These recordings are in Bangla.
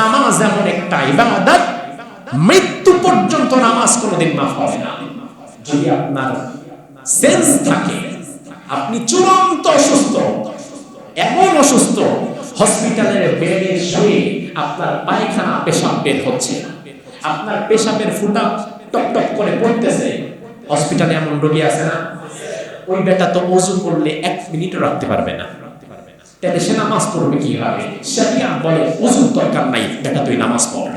নামাজ এমন একটা ইবাদত, মৃত্যু পর্যন্ত নামাজ কোনোদিন মাফ হবে না। যদি আপনার সেন্স থাকে, আপনি চূড়ান্ত অসুস্থ, এমন অসুস্থ হসপিটালের বেডে শুয়ে আপনার পায়খানা, পেশাব বের হচ্ছে। আপনার পেশাবের ফুটা টপ টপ করে পড়তেছে। হসপিটালে এমন রোগী আছে না? ওই বেটা তো ওজু করলে এক মিনিটও রাখতে পারবে না। তাহলে সে নামাজ পড়বে কীভাবে? শরিয়া বলে ওজুর দরকার নাই বেটা তুই নামাজ পড়।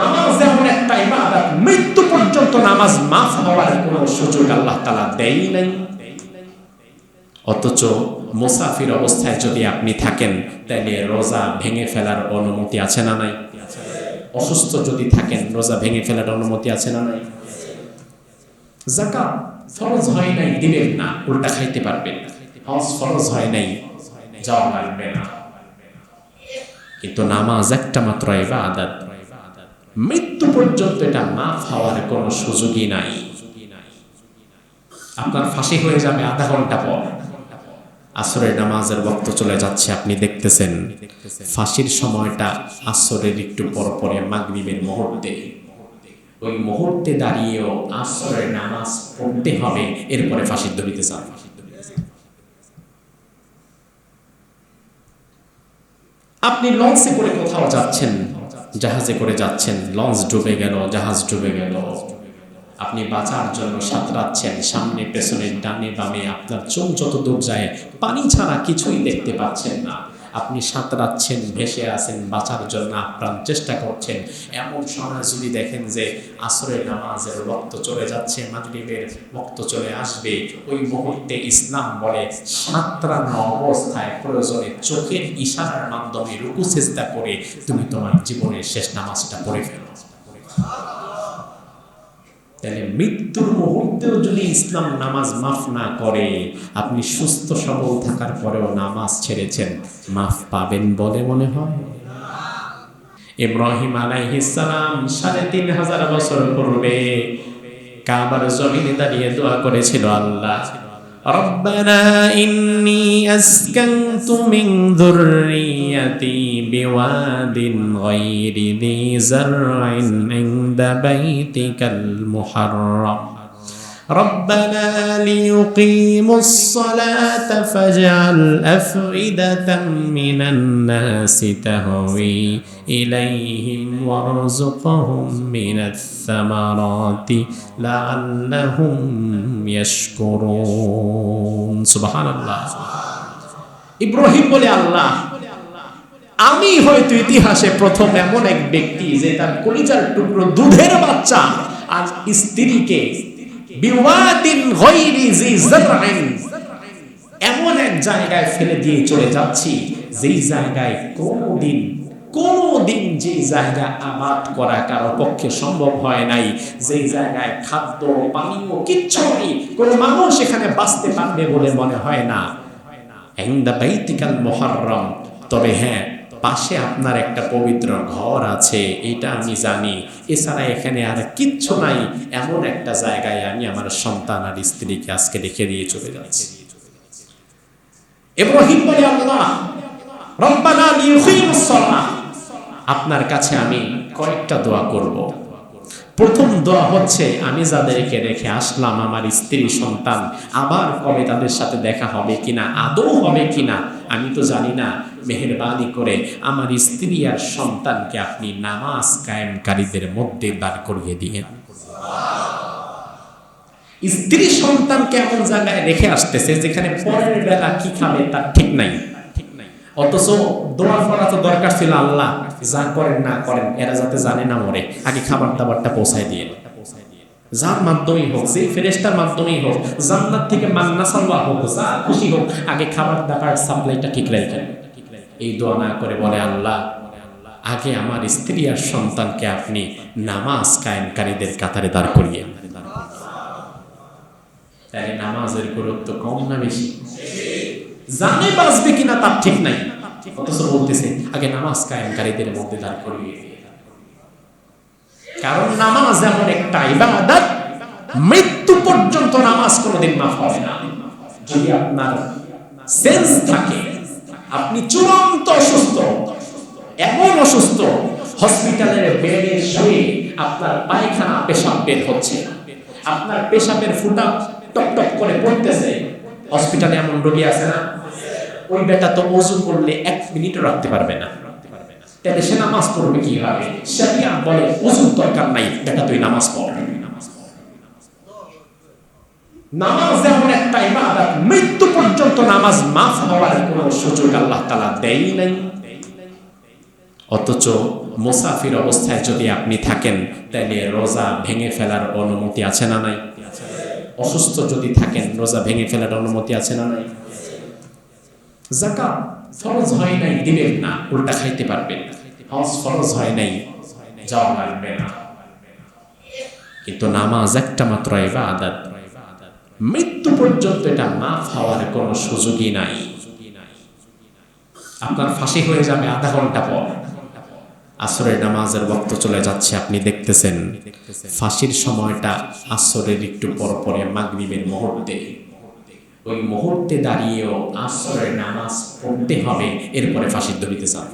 নামাজ এমন একটা ইবাদত, মৃত্যু পর্যন্ত নামাজ মাফ হওয়ার কোনো সুযোগ আল্লাহ তালা দেয় নাই। অথচ মুসাফির অবস্থায় যদি আপনি থাকেন, তাহলে রোজা ভেঙে ফেলার অনুমতি আছে না নাই? অসুস্থ যদি থাকেন, রোজা ভেঙে ফেলার অনুমতি আছে না নাই? জাকাত ফরজ হয় নাই দিবেন না, উল্টা খাইতে পারবেন হজ ফরজ হয় নাই লাগবে না। কিন্তু নামাজ একটা মাত্র ইবাদত। মৃত্যু পর্যন্ত এটা মাফ হওয়ার কোনো সুযোগই নাই। আপনার ফাঁসি হয়ে যাবে আধা ঘণ্টা পর। আসরের নামাজের বক্ত চলে যাচ্ছে, আপনি দেখতেছেন। ফাঁসির সময়টা আসরের একটু পর পরে মাগরিবের মুহূর্তে। ওই মুহূর্তে দাঁড়িয়েও আসরের নামাজ পড়তে হবে। এরপরে ফাঁসির দড়িতে যান আপনি লঞ্চে করে কোথাও যাচ্ছেন, জাহাজে করে যাচ্ছেন, লঞ্চ ডুবে গেল, জাহাজ ডুবে গেল। আপনি বাঁচার জন্য সাঁতরাচ্ছেন, সামনে পেছনে ডানে বামে আপনার চোখ যত দূর যায়, পানি ছাড়া কিছুই দেখতে পাচ্ছেন না। আপনি সাঁতরাচ্ছেন, ভেসে আছেন, বাঁচার জন্য আপ্রাণ চেষ্টা করছেন। এমন সময় যদি দেখেন যে আসরের নামাজের রক্ত চলে যাচ্ছে, মাগরিবের রক্ত চলে আসবে, ওই মুহূর্তে ইসলাম বলে, সাঁতরানো অবস্থায় প্রয়োজনে চোখের ইশারার মাধ্যমে রুকু চেষ্টা করে তুমি তোমার জীবনের শেষ নামাজটা পড়ে ফেলো। তাহলে মৃত্যুর মুহূর্তেও যদি ইসলাম নামাজ মাফ না করে, আপনি সুস্থ সবল থাকার পরেও নামাজ ছেড়েছেন, মাফ পাবেন বলে মনে হয়? ইব্রাহিম আলাইহিসালাম সাড়ে তিন হাজার বছর পূর্বে কাবার জমিনে দাঁড়িয়ে দোয়া করেছিল আল্লাহ। ربنا إني أسكنت من ذريتي بواد غير ذي زرع عند بيتك المحرم. ربنا ليقيموا الصلاة فاجعل أفئدة من الناس تهوي إليهم وارزقهم من الثمرات لعلهم يشكرون سبحان الله ইব্রাহিম বলে আল্লাহ আমি হয়তো ইতিহাসে প্রথম এমন এক ব্যক্তি যে তার কলিজার টুকরো দুধের বাচ্চা আর স্ত্রীকে বিওয়াদিন গায়রি জি এমন এক জায়গায় ফেলে দিয়ে চলে যাচ্ছি, যেই জায়গায় যে জায়গা আবাদ করা কারও পক্ষে সম্ভব হয় নাই, যেই জায়গায় খাদ্য, পানীয়, কিচ্ছু নেই, কোনো মানুষ এখানে বাঁচতে পারবে বলে মনে হয় না। তবে হ্যাঁ পাশে আপনার একটা পবিত্র ঘর আছে, এটা আমি জানি। এছাড়া এখানে আর কিচ্ছু নাই, এমন একটা জায়গায় আমি আমার সন্তান আর স্ত্রীকে আজকে রেখে দিয়ে চলে যাচ্ছি। বলে, আল্লাহ, রব্বানা সালাহ। আপনার কাছে আমি কয়েকটা দোয়া করব। প্রথম দোয়া হচ্ছে, আমি যাদেরকে রেখে আসলাম, আমার স্ত্রী, সন্তান, আবার কবে তাদের সাথে দেখা হবে কিনা, আদৌ হবে কিনা, আমি তো জানি না। মেহরবানি করে আমার স্ত্রী আর সন্তানকে আপনি নামাজ কায়েমকারীদের মধ্যে দাঁড় করিয়ে দিয়ে স্ত্রী সন্তানকে এমন জায়গায় রেখে আসতেছে যেখানে পরের বেলা কি খাবে তার ঠিক নাই। অথচ দোয়া করা তো দরকার ছিল আল্লাহ, যা করেন না করেন, এরা যাতে জানে না মরে। আগে খাবার দাবারটা পৌঁছায় দিয়ে। যার মাধ্যমেই হোক যে ফেরেস্তার মাধ্যমেই হোক, জান্নাত থেকে মান্না সালওয়া হোক, যা খুশি হোক, আগে খাবার দাবার সাপ্লাইটা ঠিক রাখেন। এই দোয়া না করে বলে, আল্লাহ, আগে আমার স্ত্রী আর সন্তানকে আপনি নামাজ কায়েমকারীদের কাতারে দাঁড় করিয়ে তাহলে নামাজের গুরুত্ব কম না বেশি? জানে বাঁচবে কিনা তার ঠিক নাই। অথচ বলতেছে, আগে নামাজ কায়েমকারীদের মধ্যে দাঁড় করিয়ে কারণ নামাজ এমন একটা ইবাদত, মৃত্যু পর্যন্ত নামাজ কোনোদিন মাফ হবে না। যদি আপনার সেন্স থাকে আপনি চূড়ান্ত অসুস্থ, এমন অসুস্থ, হসপিটালের বেডে শুয়ে আপনার পায়খানা পেশাব বের হচ্ছে। আপনার পেশাবের ফুটা টপ টপ করে পড়তেছে। হসপিটালে এমন রোগী আছে না? ওই বেটা তো ওজু করলে এক মিনিটও রাখতে পারবে না। তাহলে সে নামাজ পড়বে কীভাবে? শরিয়া বলে ওজুর দরকার নাই, বেটা তুই নামাজ পড়। নামাজ যেমন একটা ইবাদত, মৃত্যু পর্যন্ত নামাজ মাফ হওয়ার কোনো সুযোগ আল্লাহ তালা দেয় নাই। অথচ মুসাফির অবস্থায় যদি আপনি থাকেন, তাহলে রোজা ভেঙে ফেলার অনুমতি আছে না নাই? অসুস্থ যদি থাকেন, রোজা ভেঙে ফেলার অনুমতি আছে না নাই? জাকাত ফরজ হয় নাই দিবেন না, উল্টা খাইতে পারবেন হজ ফরজ হয় নাই, যাওয়া লাগবে না। কিন্তু নামাজ একটা মাত্র ইবাদত মৃত্যু পর্যন্ত এটা মাফ হওয়ার কোনো সুযোগই নাই। আপনার ফাঁসি হয়ে যাবে আধা ঘণ্টা পর। আসরের নামাজের বক্ত চলে যাচ্ছে, আপনি দেখতেছেন ফাঁসির সময়টা আসরের একটু পর পরে মাগরিবের মুহূর্তে। ওই মুহূর্তে দাঁড়িয়েও আসরের নামাজ পড়তে হবে, এরপরে ফাঁসির দড়িতে চান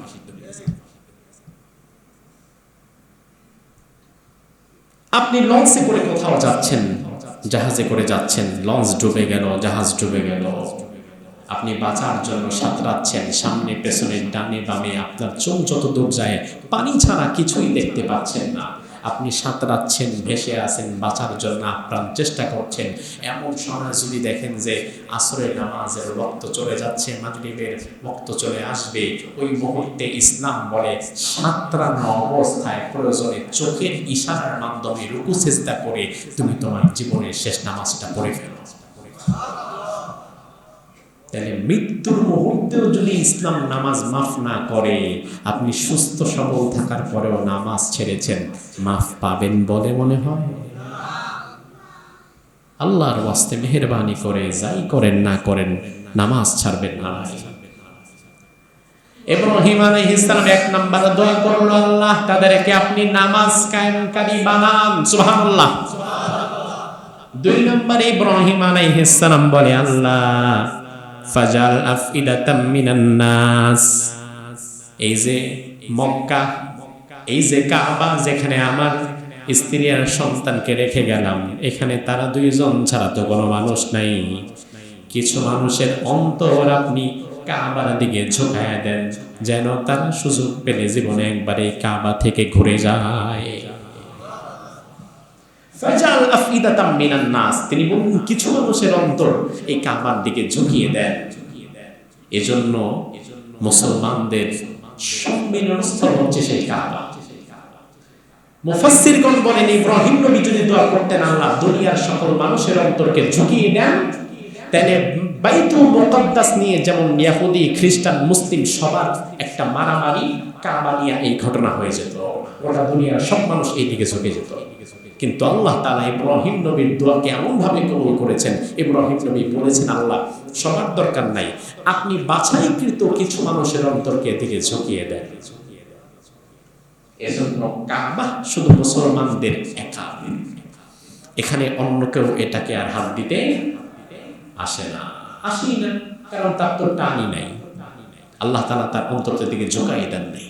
আপনি লঞ্চে করে কোথাও যাচ্ছেন জাহাজে করে যাচ্ছেন, লঞ্চ ডুবে গেল, জাহাজ ডুবে গেল। আপনি বাঁচার জন্য সাঁতরাচ্ছেন, সামনে পেছনে ডানে, বামে, আপনার চোখ যত দূর যায়, পানি ছাড়া কিছুই দেখতে পাচ্ছেন না। আপনি সাঁতরাচ্ছেন, ভেসে আছেন, বাঁচার জন্য আপ্রাণ চেষ্টা করছেন। এমন সময় যদি দেখেন যে আশ্রয় নামাজের রক্ত চলে যাচ্ছে, মাগরিবের রক্ত চলে আসবে, ওই মুহূর্তে ইসলাম বলে, সাঁতরানো অবস্থায় প্রয়োজনে চোখের ইশারার মাধ্যমে রুকু চেষ্টা করে তুমি তোমার জীবনের শেষ নামাজটা পড়ে ফেলো। তাহলে মৃত্যুর মুহূর্তেও যদি ইসলাম নামাজ মাফ না করে, আপনি সুস্থ সবল থাকার পরেও নামাজ ছেড়েছেন, মাফ পাবেন বলে মনে হয়? আল্লাহর ওয়াস্তে মেহরবানি করে, যাই করেন না করেন, নামাজ ছাড়বেন না। আলাইহিস এক দোয়া করল, আল্লাহ, তাদেরকে আপনি নামাজ কায়েমকারী বানান। সুবহানাল্লাহ। দুই নম্বরে ইব্রাহিম আলাইহিস সালাম বলে, আল্লাহ ফাজাল এই যে মক্কা, এই যে কাবা যেখানে আমার স্ত্রী আর সন্তানকে রেখে গেলাম, এখানে তারা দুইজন ছাড়া তো কোনো মানুষ নাই। কিছু মানুষের অন্তর আপনি কাবার দিকে ঝুঁকায় দেন, যেন তারা সুযোগ পেলে জীবনে একবার কাবা থেকে ঘুরে যায়। ফাজাল আফিদাতাম মিনান নাস। তিনি কিছু মানুষের অন্তর এই কাবার দিকে ঝুঁকিয়ে দেন এজন্য মুসলমানদের সম্মিলন স্থল হচ্ছে সেই কাবা। মুফাসসিরগণ বলেন, ইব্রাহিম নবী যদি দোয়া করতেন, আল্লাহ দুনিয়ার সকল মানুষের অন্তরকে ঝুঁকিয়ে দেন, তাহলে বাইতুল মুকাদ্দাস নিয়ে যেমন ইয়াহুদি খ্রিস্টান, মুসলিম সবার একটা মারামারি কাবা এই ঘটনা হয়ে যেত। গোটা দুনিয়ার সব মানুষ এই দিকে ঝুঁকে যেত। কিন্তু আল্লাহ তালা ইব্রাহিম নবীর দোয়াকে এমনভাবে কবুল করেছেন, ইব্রাহিম নবী বলেছেন, আল্লাহ, সবার দরকার নাই। আপনি বাছাইকৃত কিছু মানুষের অন্তরকে এদিকে ঝুঁকিয়ে দেন। এজন্য কাবা শুধু মুসলমানদের একা। এখানে অন্য কেউ এটাকে আর হাত দিতে আসে না। আসেই না, কারণ তার তো টানই নাই। আল্লাহ তালা তার অন্তরের দিকে জোগাই দেন নেই।